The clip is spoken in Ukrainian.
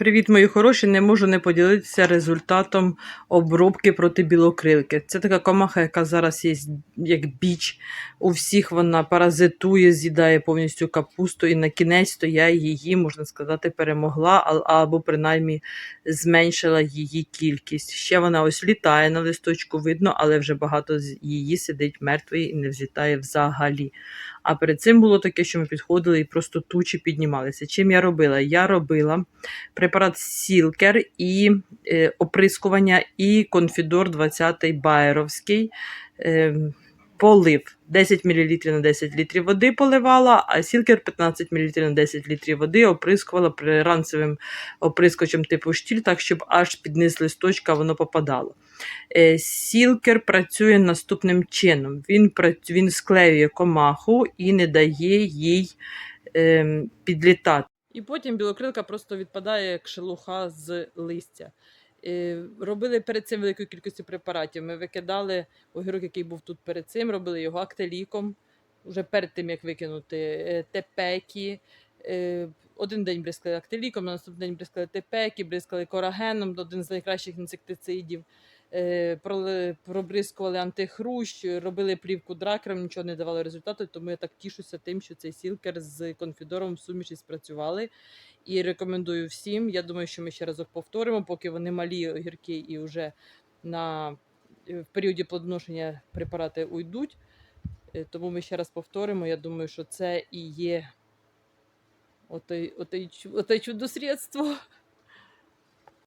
Привіт, мої хороші! Не можу не поділитися результатом обробки проти білокрилки. Це така комаха, яка зараз є як біч. У всіх вона паразитує, з'їдає повністю капусту, і на кінець то я її, можна сказати, перемогла або принаймні зменшила її кількість. Ще вона ось літає на листочку, видно, але вже багато її сидить мертвої і не взлітає взагалі. А перед цим було таке, що ми підходили і просто тучі піднімалися. Чим я робила? Я робила препарат Сілкер і е, оприскування, і конфідор 20-й Байеровський. Е, полив 10 мл на 10 літрів води поливала, а сілкер 15 мл на 10 літрів води оприскувала приранцевим оприскувачем типу штіль, так щоб аж під низ листочка воно попадало. Е, Сілкер працює наступним чином: він, він склеює комаху і не дає їй е, підлітати. І потім білокрилка просто відпадає як шелуха з листя. Робили перед цим великою кількістю препаратів. Ми викидали огірок, який був тут перед цим, робили його актеліком, вже перед тим, як викинути е, тепекі. Е, Один день бризкали актеліком, на наступний день бризкали тепекі, бризкали корагеном, один з найкращих інсектицидів. Е, Пробризкували антихрущ, робили плівку дракером, нічого не давало результату, тому я так тішуся тим, що цей сілкер з конфідором в суміші спрацювали. І рекомендую всім. Я думаю, що ми ще разок повторимо, поки вони малі огірки і вже на, е, в періоді плодоношення препарати уйдуть. Е, Тому ми ще раз повторимо. Я думаю, що це і є оте, оте, оте чудо-средство.